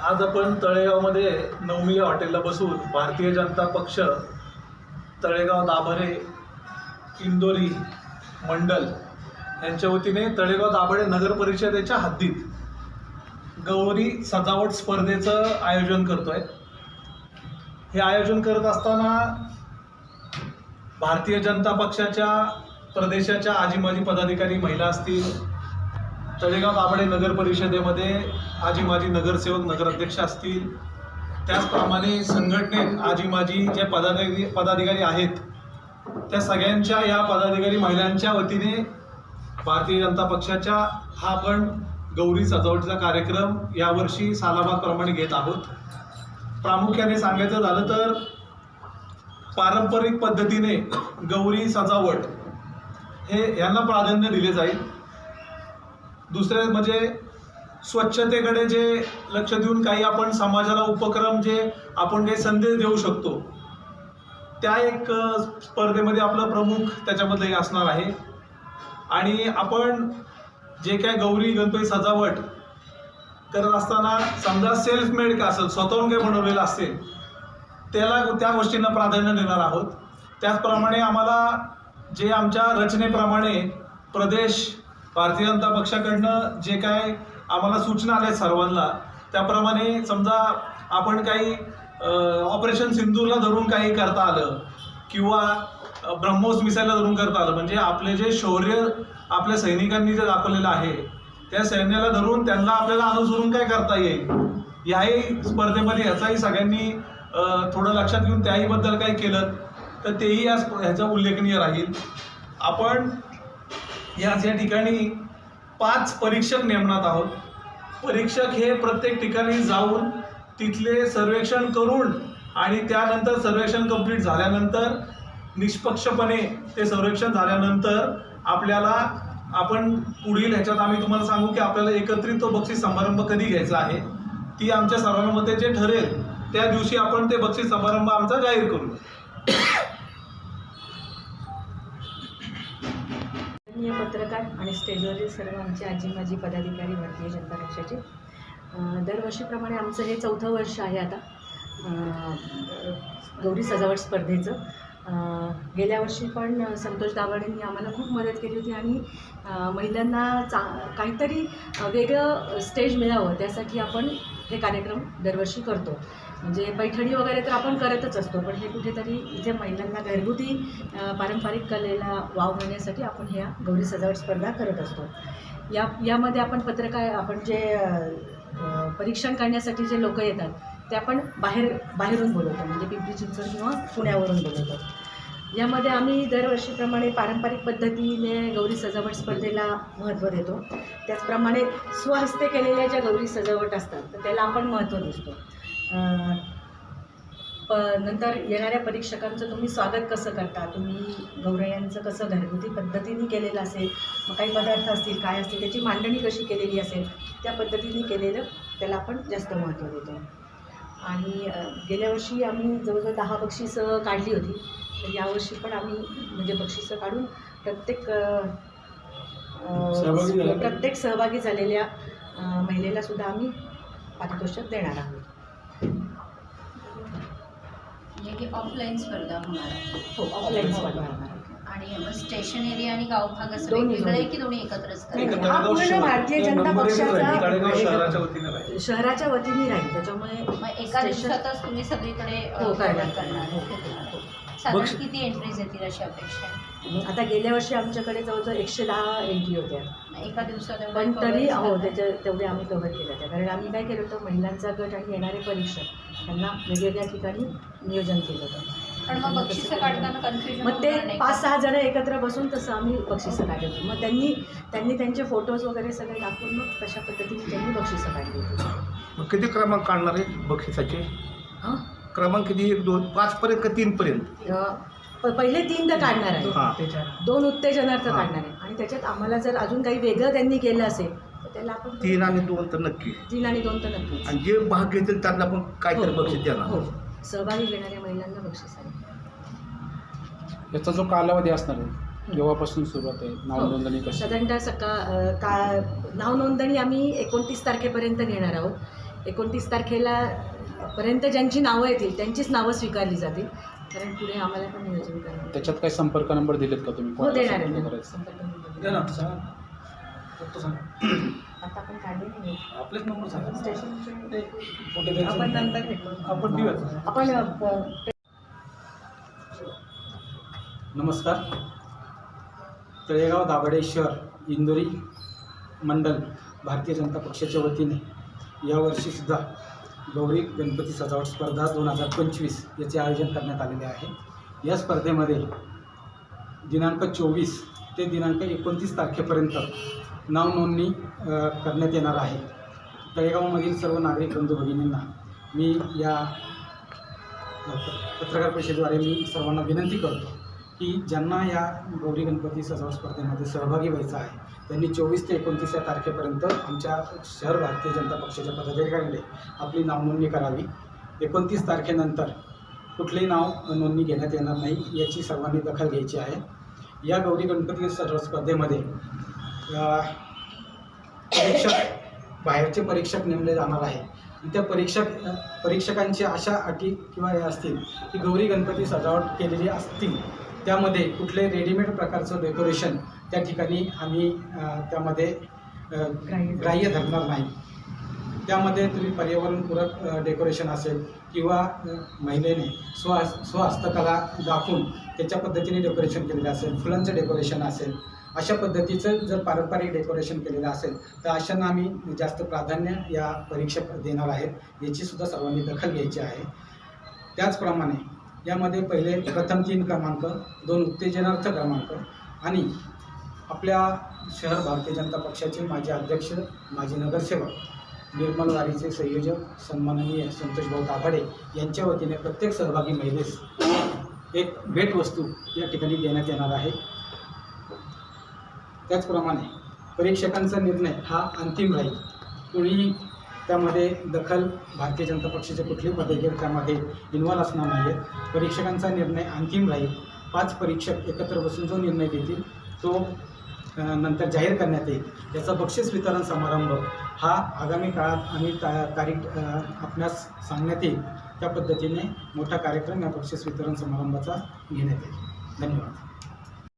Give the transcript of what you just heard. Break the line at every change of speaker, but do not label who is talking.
आज आपण तळेगावमध्ये नवमी या हॉटेलला बसून भारतीय जनता पक्ष तळेगाव दाभरे इंदोरी मंडल यांच्या वतीने तळेगाव दाभरे नगर परिषदेच्या हद्दीत गौरी सजावट स्पर्धेचं आयोजन करतोय. हे आयोजन करत असताना भारतीय जनता पक्षाच्या प्रदेशाच्या आजी माजी पदाधिकारी महिला असतील तळेगाव दाभडे नगर परिषदेमध्ये आजी माजी नगरसेवक नगराध्यक्ष असतील. त्याचप्रमाणे संघटनेत आजी माजी जे पदाधिकारी पदाधिकारी आहेत त्या सगळ्यांच्या या पदाधिकारी महिलांच्या वतीने भारतीय जनता पक्षाच्या हा आपण गौरी सजावटीचा कार्यक्रम यावर्षी सालाबादप्रमाणे घेत आहोत. प्रामुख्याने सांगायचं झालं तर पारंपरिक पद्धतीने गौरी सजावट हे यांना प्राधान्य दिले जाईल. दुसरे म्हणजे स्वच्छतेकडे जे लक्ष देऊन काही आपण समाजाला उपक्रम जे आपण काही संदेश देऊ शकतो त्या एक स्पर्धेमध्ये आपलं प्रमुख त्याच्यामधलं हे असणार आहे. आणि आपण जे काय गौरी गणपती सजावट करत असताना समजा सेल्फ मेड का असेल स्वतःहून काही बनवलेलं असेल त्याला त्या गोष्टींना प्राधान्य देणार आहोत. त्याचप्रमाणे आम्हाला जे आमच्या रचनेप्रमाणे प्रदेश भारतीय जनता पक्षाकडनं जे काय आम्हाला सूचना आल्या सर्वांना त्याप्रमाणे समजा आपण काही ऑपरेशन सिंधूरला धरून काही करता आलं किंवा ब्रह्मोस मिसाईलला धरून करता आलं म्हणजे आपले जे शौर्य आपल्या सैनिकांनी जे दाखवलेलं आहे त्या सैन्याला धरून त्यांना आपल्याला अनुसरून काय करता येईल? याही स्पर्धेमध्ये ह्याचाही सगळ्यांनी थोडं लक्षात घेऊन त्याहीबद्दल काही केलं तर तेही या ह्याचं ह्याचा उल्लेखनीय राहील. आपण याच या ठिकाणी पाच परीक्षक नेमणार आहोत. परीक्षक हे प्रत्येक ठिकाणी जाऊन तिथले सर्वेक्षण करून आणि त्यानंतर सर्वेक्षण कंप्लीट झाल्यानंतर निष्पक्षपणे ते सर्वेक्षण झाल्यानंतर आपल्याला आपण पुढील ह्याच्यात आम्ही तुम्हाला सांगू की आपल्याला एकत्रित तो बक्षीस समारंभ कधी घ्यायचा आहे. ती आमच्या सर्वांमध्ये जे ठरेल त्या दिवशी आपण ते बक्षीस समारंभ आमचा जाहीर करू.
माननीय पत्रकार आणि स्टेजवरील सर्व आमचे आजी माजी पदाधिकारी भारतीय जनता पक्षाचे. दरवर्षीप्रमाणे आमचं हे चौथं वर्ष आहे आता. गौरी सजावट स्पर्धेचं. गेल्या वर्षी पण संतोष दाभाडेंनी आम्हाला खूप मदत केली होती आणि महिलांना चा काहीतरी वेगळं स्टेज मिळावं त्यासाठी आपण हे कार्यक्रम दरवर्षी करतो. म्हणजे पैठणी वगैरे तर आपण करतच असतो पण हे कुठेतरी इथे महिलांना घरगुती पारंपरिक कलेला वाव मिळण्यासाठी आपण ह्या गौरी सजावट स्पर्धा करत असतो. या यामध्ये आपण पत्रकार आपण जे परीक्षण करण्यासाठी जे लोक येतात ते आपण बाहेर बाहेरून बोलवतो म्हणजे पिंपरी चिंचवड किंवा पुण्यावरून बोलवतो. यामध्ये आम्ही दरवर्षीप्रमाणे पारंपरिक पद्धतीने गौरी सजावट स्पर्धेला महत्त्व देतो. त्याचप्रमाणे स्वहस्ते केलेल्या ज्या गौरी सजावट असतात तर त्याला आपण महत्त्व देतो प नंतर येणाऱ्या परीक्षकांचं तुम्ही स्वागत कसं करता? तुम्ही गौरयांचं कसं घरगुती पद्धतीने केलेलं असेल? मग काही पदार्थ असतील काय असतील त्याची मांडणी कशी केलेली असेल? त्या पद्धतीने केलेलं त्याला आपण जास्त महत्त्व देतो. आणि गेल्या वर्षी आम्ही जवळजवळ दहा बक्षिसं काढली होती. तर यावर्षी पण आम्ही म्हणजे बक्षिसं काढून प्रत्येक प्रत्येक सहभागी झालेल्या अ, महिलेला सुद्धा आम्ही पारितोषिक देणार आहोत.
म्हणजे की ऑफलाईन स्पर्धा होणार आहे
हो ऑफलाईन स्पर्धा होणार आहे.
आणि मग स्टेशनरी आणि गाव भाग असं
दोन्ही,
वेगवेगळं आहे. की दोन्ही एकत्रच
नाही. हा पूर्ण भारतीय जनता पक्षाचा-
तळेगाव शहराच्या वतीने राहील
शहराच्या वतीने राहील त्याच्यामुळे
मग एका
स्टेशन-
दिवसातच तुम्ही सगळीकडे अ,
हो, करणार. हो,
हो. साधारण किती एंट्रीज येतील अशी अपेक्षा आहे?
आता गेल्या वर्षी आमच्याकडे जवळजवळ एकशे दहा एंट्री होत्या.
एका दिवसात
पण तरी हो? त्याच्या तेवढे आम्ही कव्हर केलं होत्या. कारण आम्ही काय केलं होतं महिलांचा गट आणि येणारे परीक्षक यांना वेगवेगळ्या ठिकाणी नियोजन केलं होतं.
पण मग बक्षिसं काढताना कन्फ्युजन
मग ते पाच सहा जण एकत्र बसून तसं आम्ही बक्षिसं काढली होती. मग त्यांनी त्यांनी त्यांचे फोटोज वगैरे सगळे दाखवून मग तशा पद्धतीने त्यांनी बक्षिसं काढली होती.
मग किती क्रमांक काढणार आहे बक्षिसाचे?
हां?
क्रमांक किती? एक दोन पाच पर्यंत का तीन पर्यंत
अं, प- पहिले तीन तर काढणार आहे.
हा.
दोन उत्तेजनार्थ. काढणार आहे. आणि त्याच्यात आम्हाला जर अजून काही वेगळं त्यांनी केलं असेल तर त्याला आपण
तीन आणि दोन तर नक्की.
तीन आणि दोन तर नक्कीच
आणि जे भाग घेतील त्यांना पण काहीतरी
हो,
बक्षीस
हो,
देणार.
हो. सहभागी घेणाऱ्या महिलांना बक्षीस आहे.
याचा जो कालावधी असणार आहे केव्हापासून सुरुवात आहे? नाव
हो.
नोंदणी कशी?
साधारणतः सकाळ का नाव नोंदणी आम्ही एकोणतीस तारखेपर्यंत घेणार आहोत. एकोणतीस तारखेला पर्यंत ज्यांची नावं येतील त्यांचीच नावं स्वीकारली जातील. कारण पुढे आम्हाला पण नियोजन करावं
त्याच्यात काही संपर्क नंबर दिलेत का तुम्ही
हो
कोणाला
देणार आहे
संपर्क
ना.
करायचा?
संपर्क नंबर
द्या
देणार.
ना सांगा फक्त सांगा
आता आपण काढले नाही
आपलेच नंबर सांगा
स्टेशनचे
कुठे द्यायचे?
आपण नंतर करू.
आपण देऊयात
आपण अ, प-
नमस्कार तळेगाव दाभाडे शहर इंदोरी मंडल भारतीय जनता पक्षाच्या वतीने यावर्षीसुद्धा गौरी गणपती सजावट स्पर्धा दोन हजार पंचवीस याचे आयोजन करण्यात आलेले आहे. या स्पर्धेमध्ये दिनांक चोवीस ते दिनांक एकोणतीस तारखेपर्यंत नाव नोंदणी करण्यात येणार आहे. तळेगावमधील सर्व नागरिक बंधू भगिनींना मी या पत्रकार परिषदेद्वारे मी सर्वांना विनंती करतो की ज्यांना या गौरी गणपती सजावट स्पर्धेमध्ये सहभागी व्हायचं आहे त्यांनी चोवीस ते एकोणतीस या तारखेपर्यंत आमच्या शहर भारतीय जनता पक्षाच्या पदाधिकाऱ्यांनी आपली नावनोंदणी करावी. एकोणतीस तारखेनंतर कुठलेही नाव नोंदणी घेण्यात येणार नाही याची सर्वांनी दखल घ्यायची आहे. या गौरी गणपती सर्व स्पर्धेमध्ये परीक्षक बाहेरचे परीक्षक नेमले जाणार आहे त्या परीक्षक परीक्षकांची अशा अटी किंवा हे असतील की गौरी गणपती सजावट केलेली असतील त्यामध्ये कुठले रेडीमेड प्रकारचं डेकोरेशन त्या ठिकाणी आम्ही त्यामध्ये
ग्राह्य
धरणार नाही. त्यामध्ये तुम्ही पर्यावरणपूरक डेकोरेशन असेल किंवा महिलेने स्व स्वहस्तकला दाखवून त्याच्या पद्धतीने डेकोरेशन केलेलं असेल फुलांचं डेकोरेशन असेल अशा पद्धतीचं जर पारंपरिक डेकोरेशन केलेलं असेल तर अशांना आम्ही जास्त प्राधान्य या परीक्षा देणार आहेत याची सुद्धा सर्वांनी दखल घ्यायची आहे. त्याचप्रमाणे यामध्ये पहिले प्रथम तीन क्रमांक दोन उत्तेजनार्थ क्रमांक आणि आपल्या शहर भारतीय जनता पक्षाचे माजी अध्यक्ष माजी नगरसेवक निर्मल वारीचे संयोजक सन्माननीय संतोषभाऊ दाभाडे यांच्या वतीने प्रत्येक सहभागी महिलेस एक भेटवस्तू या ठिकाणी देण्यात येणार आहे. त्याचप्रमाणे परीक्षकांचा निर्णय हा अंतिम राहील. कोणी त्यामध्ये दखल भारतीय जनता पक्षाचे कुठलेही पदाधिकारी त्यामध्ये इन्व्हॉल्व असणार नाही आहेत परीक्षकांचा निर्णय अंतिम राहील. पाच परीक्षक एकत्र बसून जो निर्णय घेतील तो नंतर जाहीर करण्यात येईल. याचा बक्षीस वितरण समारंभ हा आगामी काळात आम्ही ता तारीख आपणास सांगण्यात येईल. त्या पद्धतीने मोठा कार्यक्रम या बक्षीस वितरण समारंभाचा घेण्यात येईल. धन्यवाद.